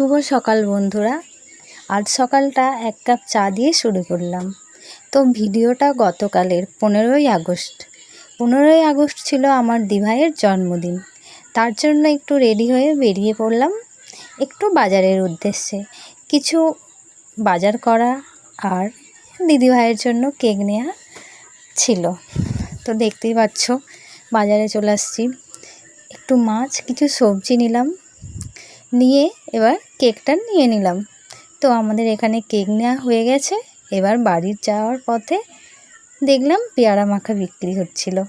শুভ সকাল বন্ধুরা। আজ সকালটা এক কাপ চা দিয়ে শুরু করলাম। তো ভিডিওটা গতকালের পনেরোই আগস্ট। পনেরোই আগস্ট ছিল আমার দিভাইয়ের জন্মদিন। তার জন্য একটু রেডি হয়ে বেরিয়ে পড়লাম একটু বাজারের উদ্দেশ্যে। কিছু বাজার করা আর দিদিভাইয়ের জন্য কেক নেওয়া ছিল। তো দেখতেই পাচ্ছ, বাজারে চলে আসছি। একটু মাছ, কিছু সবজি নিলাম। নিয়ে এবার কেকটা নিয়ে নিলাম। তো আমাদের এখানে কেক নেওয়া হয়ে গেছে। এবার বাড়ির যাওয়ার পথে দেখলাম পেয়ারা মাখা বিক্রি হচ্ছিল।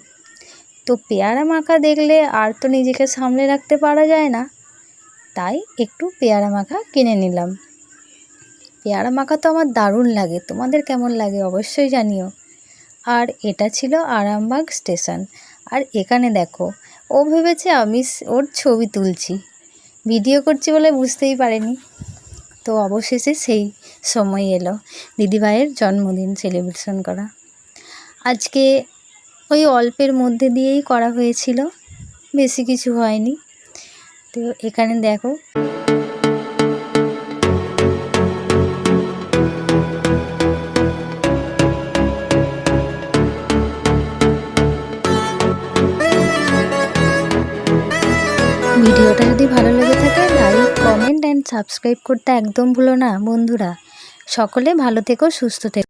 তো পেয়ারা মাখা দেখলে আর তো নিজেকে সামলে রাখতে পারা যায় না। তাই একটু পেয়ারা মাখা কিনে নিলাম। পেয়ারা মাখা তো আমার দারুণ লাগে। তোমাদের কেমন লাগে অবশ্যই জানিও। আর এটা ছিল আরামবাগ স্টেশন। আর এখানে দেখো, ও ভেবেছে আমি ওর ছবি তুলছি। ভিডিও করছি বলে বুঝতেই পারেনি। তো অবশেষে সেই সময় এলো দিদিভাইয়ের জন্মদিন সেলিব্রেশন করা। আজকে ওই অল্পের মধ্যে দিয়েই করা হয়েছিল, বেশি কিছু হয়নি। তো এখানে দেখো ভিডিওটা যদি ভালো লেগে থাকে লাইক কমেন্ট অ্যান্ড সাবস্ক্রাইব করতে একদম ভুলো না বন্ধুরা। সকলে ভালো থেকো, সুস্থ থেকো।